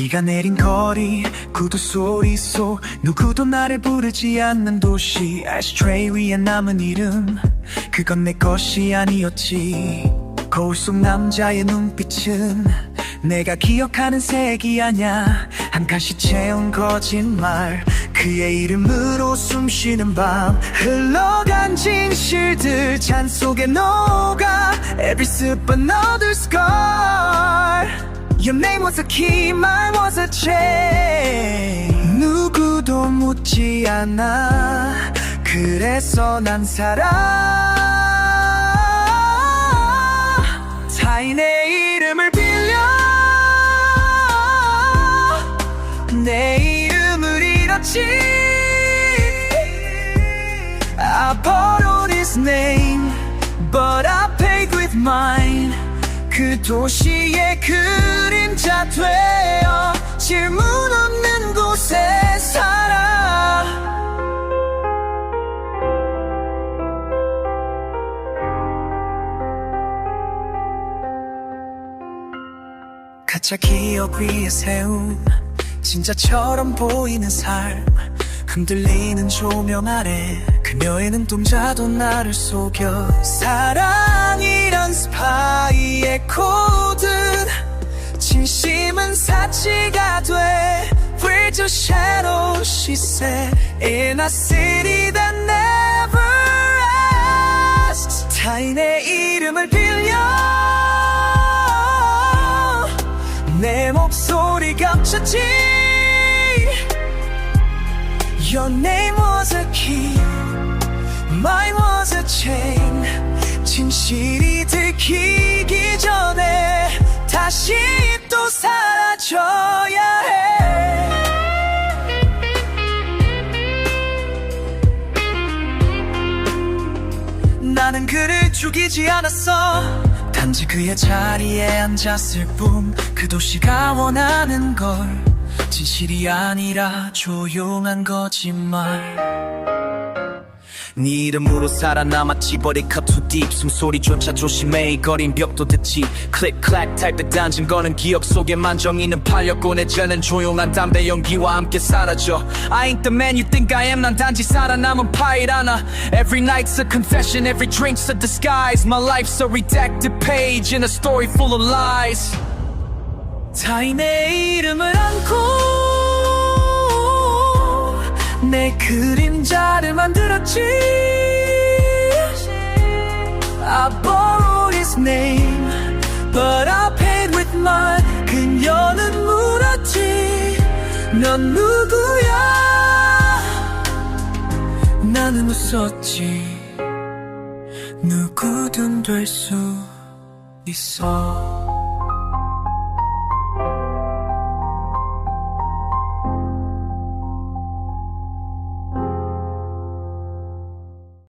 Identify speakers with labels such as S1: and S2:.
S1: 비가 내린 거리 구두 소리 속 누구도 나를 부르지 않는 도시. 애쉬트레이 위에 남은 이름 그건 내 것이 아니었지. 거울 속 남자의 눈빛은 내가 기억하는 색이 아냐 한 칸씩 채운 거짓말 그의 이름으로 숨쉬는 밤. 흘러간 진실들 잔 속에 녹아. Every sip another scar Your name was a key, mine was a chain 누구도 묻지 않아 그래서 난 살아 타인의 이름을 빌려 내 이름을 잃었지 I borrowed his name But I paid with mine 그 도시의 그림자 되어 질문 없는 곳에 살아. 가짜 기억 위에 세운 진짜처럼 보이는 삶 흔들리는 조명 아래 그녀의 눈동자도 나를 속여 사랑이란 스파이의 코드 진심은 사치가 돼 We're just shadows she said In a city that never asks 타인의 이름을 빌려. 내 목소리 감췄지 Your name was a key Mine was a chain. 진실이 들키기 전에 다시 또 사라져야 해. 나는 그를 죽이지 않았어. 단지 그의 자리에 앉았을 뿐 그 도시가 원하는 걸 진실이 아니라 조용한 거짓말 네 이름으로 살아남았지 But it cut too deep 숨소리조차 조심해 이 거린 벽도 듣지 클릭 클릭 타입 던진 거는 기억 속에 만 정의는 팔렸고 내 죄는 조용한 담배 연기와 함께 사라져 I ain't the man you think I am 난 단지 살아남은 파일 하나 Every night's a confession Every drink's a disguise My life's a redacted page In a story full of lies 타인의 이름을 안고 내 그림자를 만들었지. I borrowed his name But I paid with mine 그녀는 물었지. 넌 누구야? 나는 웃었지. 누구든 될 수 있어